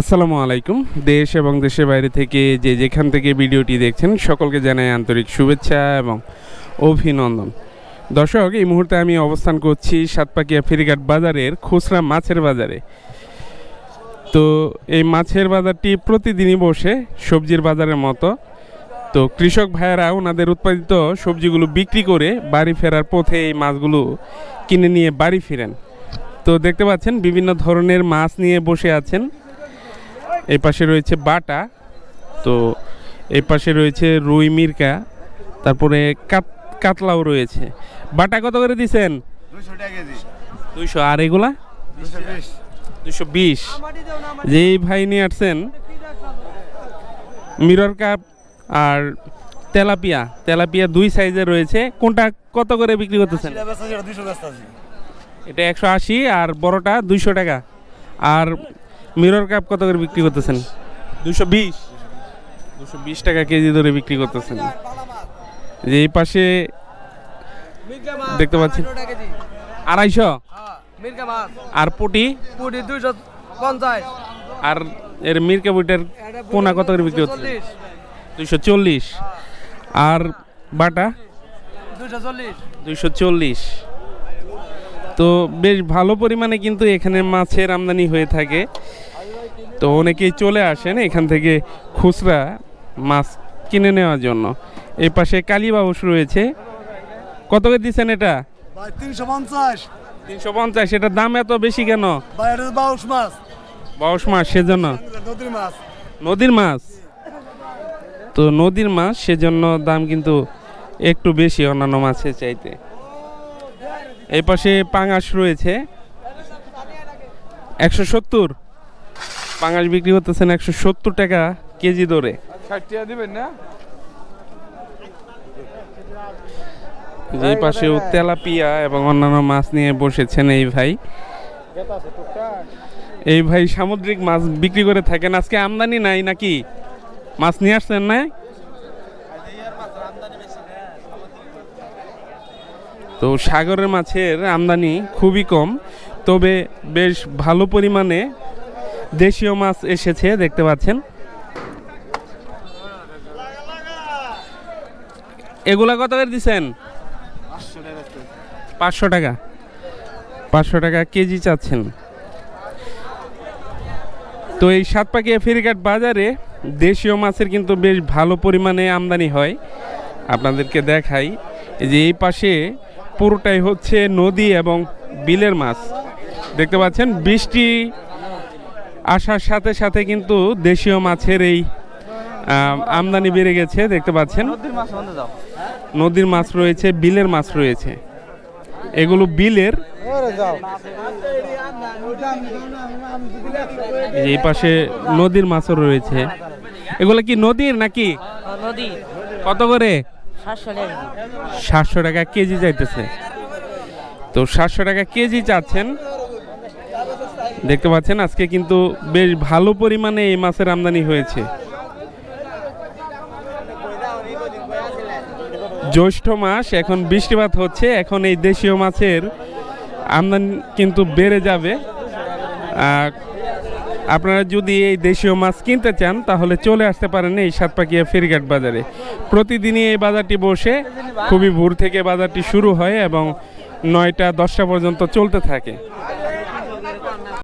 আসসালামু আলাইকুম। দেশ এবং দেশের বাইরে থেকে যে যেখান থেকে ভিডিওটি দেখছেন, সকলকে জানাই আন্তরিক শুভেচ্ছা এবং অভিনন্দন। দর্শক, এই মুহূর্তে আমি অবস্থান করছি সাতপাকিয়া ফেরিঘাট বাজারের খুচরা মাছের বাজারে। তো এই মাছের বাজারটি প্রতিদিনই বসে সবজির বাজারের মতো। তো কৃষক ভাইয়েরা, ওনাদের উৎপাদিত সবজিগুলো বিক্রি করে বাড়ি ফেরার পথে এই মাছগুলো কিনে নিয়ে বাড়ি ফিরেন। তো দেখতে পাচ্ছেন, বিভিন্ন ধরনের মাছ নিয়ে বসে আছেন। এই পাশে রয়েছে বাটা তো এই পাশে রয়েছে রুই মির্কা তারপরে কাত কাতলাও রয়েছে। বাটা কত করে দিছেন? দুশো দুইশো আর এগুলা? দুশো বিশ। দুশো বিশ। যে এই ভাই নিয়ে আসছেন মিরর কাপ আর তেলাপিয়া তেলাপিয়া দুই সাইজের রয়েছে। কোনটা কত করে বিক্রি করতেছেন? এটা একশো আশি আর বড়টা দুইশো টাকা। আর মিরর কাপ কত করে বিক্রি করতেছেন? দুশো বিশ। দুশো বিশ টাকা কেজি ধরে বিক্রি করতেছেন। যে এই পাশে দেখতে পাচ্ছি। আড়াইশো আর পুটি? পুটি দুইশো পঞ্চাশ। আর এর মিরকা বুইটার পোনা কত করে বিক্রি হচ্ছে? চল্লিশ। দুইশো চল্লিশ। আর বাটা? দুইশো চল্লিশ। দুইশো চল্লিশ। তো বেশ ভালো পরিমাণে কিন্তু এখানে মাছের আমদানি হয়ে থাকে। তো অনেকেই চলে আসেন এখান থেকে খুচরা মাছ কিনে নেওয়ার জন্য। এই পাশে কালীবাউস রয়েছে। কত করে দিচ্ছেন এটা? তিনশো পঞ্চাশ। তিনশো পঞ্চাশ এটার দাম এত বেশি কেন? বাউশ মাছ। বাউস মাছ সেজন্য? নদীর মাছ। নদীর মাছ? তো নদীর মাছ সেজন্য দাম কিন্তু একটু বেশি অন্যান্য মাছের চাইতে। এই পাশে পাঙাশ রয়েছে। একশো সত্তর। পাঙাশ বিক্রি করতেছেন একশো সত্তর টাকা কেজি দরে। দিবেন না? যে পাশেও তেলাপিয়া এবং অন্যান্য মাছ নিয়ে বসেছেন এই ভাই। এই ভাই সামুদ্রিক মাছ বিক্রি করে থাকেন। আজকে আমদানি নাই নাকি? মাছ নিয়ে আসছেন না তো সাগরের মাছের আমদানি খুবই কম, তবে বেশ ভালো পরিমাণে দেশীয় মাছ এসেছে, দেখতে পাচ্ছেন। এগুলা কত করে দিচ্ছেন পাঁচশো টাকা। পাঁচশো টাকা কেজি চাচ্ছেন। তো এই সাতপাকিয়া ফেরিঘাট বাজারে দেশীয় মাছের কিন্তু বেশ ভালো পরিমাণে আমদানি হয়। আপনাদেরকে দেখাই যে এই পাশে পুরোটাই হচ্ছে নদী এবং বিলের মাছ। দেখতে পাচ্ছেন বৃষ্টি আসার সাথে সাথে কিন্তু দেশীয় মাছের এই আমদানি বেড়ে গেছে দেখতে পাচ্ছেন। নদীর মাছ দাও নদীর মাছ রয়েছে বিলের মাছ রয়েছে। এগুলো বিলের। এই পাশে নদীর মাছও রয়েছে। এগুলো কি নদীর নাকি? নদী। কত করে? সাতশো টাকা কেজি। যাইতেছে। তো সাতশো টাকা কেজি চাচ্ছেন। দেখতে পাচ্ছেন, আজকে কিন্তু বেশ ভালো পরিমাণে এই মাছের আমদানি হয়েছে। জ্যৈষ্ঠ মাস, এখন বৃষ্টিপাত হচ্ছে, এখন এই দেশীয় মাছের আমদানি কিন্তু বেড়ে যাবে। আপনারা যদি এই দেশীয় মাছ কিনতে চান, তাহলে চলে আসতে পারেন এই সাতপাকিয়া ফেরিঘাট বাজারে। প্রতিদিনই এই বাজারটি বসে, খুবই ভোর থেকে বাজারটি শুরু হয় এবং নয়টা, দশটা পর্যন্ত চলতে থাকে।